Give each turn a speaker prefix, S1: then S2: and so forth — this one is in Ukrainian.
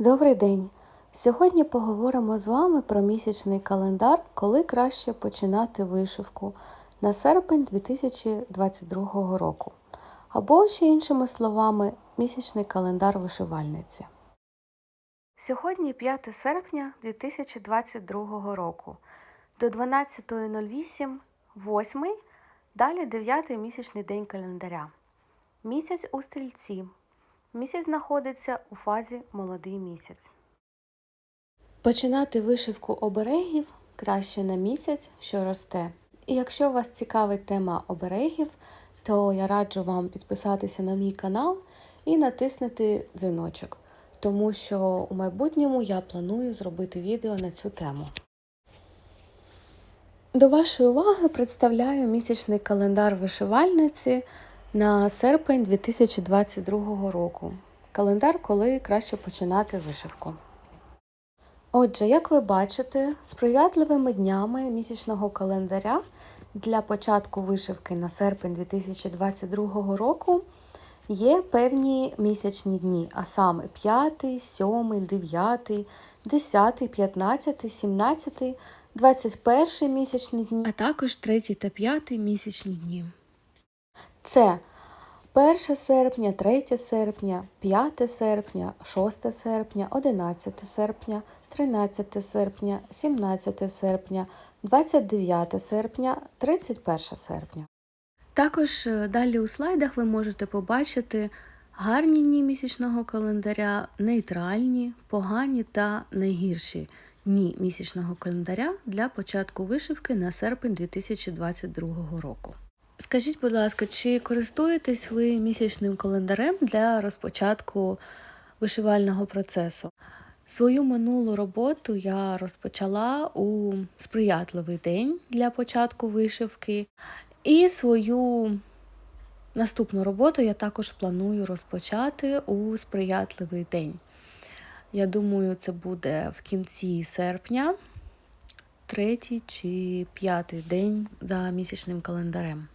S1: Добрий день! Сьогодні поговоримо з вами про місячний календар, коли краще починати вишивку на серпень 2022 року. Або, ще іншими словами, місячний календар вишивальниці. Сьогодні 5 серпня 2022 року. До 12.08, 8, далі 9 місячний день календаря. Місяць у стрільці. Місяць знаходиться у фазі молодий місяць. Починати вишивку оберегів краще на місяць, що росте. І якщо вас цікавить тема оберегів, то я раджу вам підписатися на мій канал і натиснути дзвіночок, тому що у майбутньому я планую зробити відео на цю тему. До вашої уваги представляю місячний календар вишивальниці на серпень 2022 року. Календар, коли краще починати вишивку. Отже, як ви бачите, сприятливими днями місячного календаря для початку вишивки на серпень 2022 року є певні місячні дні, а саме 5, 7, 9, 10, 15, 17, 21 місячні дні, а також 3 та 5 місячні дні. Це 1 серпня, 3 серпня, 5 серпня, 6 серпня, 11 серпня, 13 серпня, 17 серпня, 29 серпня, 31 серпня. Також е, далі у слайдах ви можете побачити гарні дні місячного календаря, нейтральні, погані та найгірші дні місячного календаря для початку вишивки на серпень 2022 року. Скажіть, будь ласка, чи користуєтесь ви місячним календарем для розпочатку вишивального процесу? Свою минулу роботу я розпочала у сприятливий день для початку вишивки, і свою наступну роботу я також планую розпочати у сприятливий день. Я думаю, це буде в кінці серпня, третій чи п'ятий день за місячним календарем.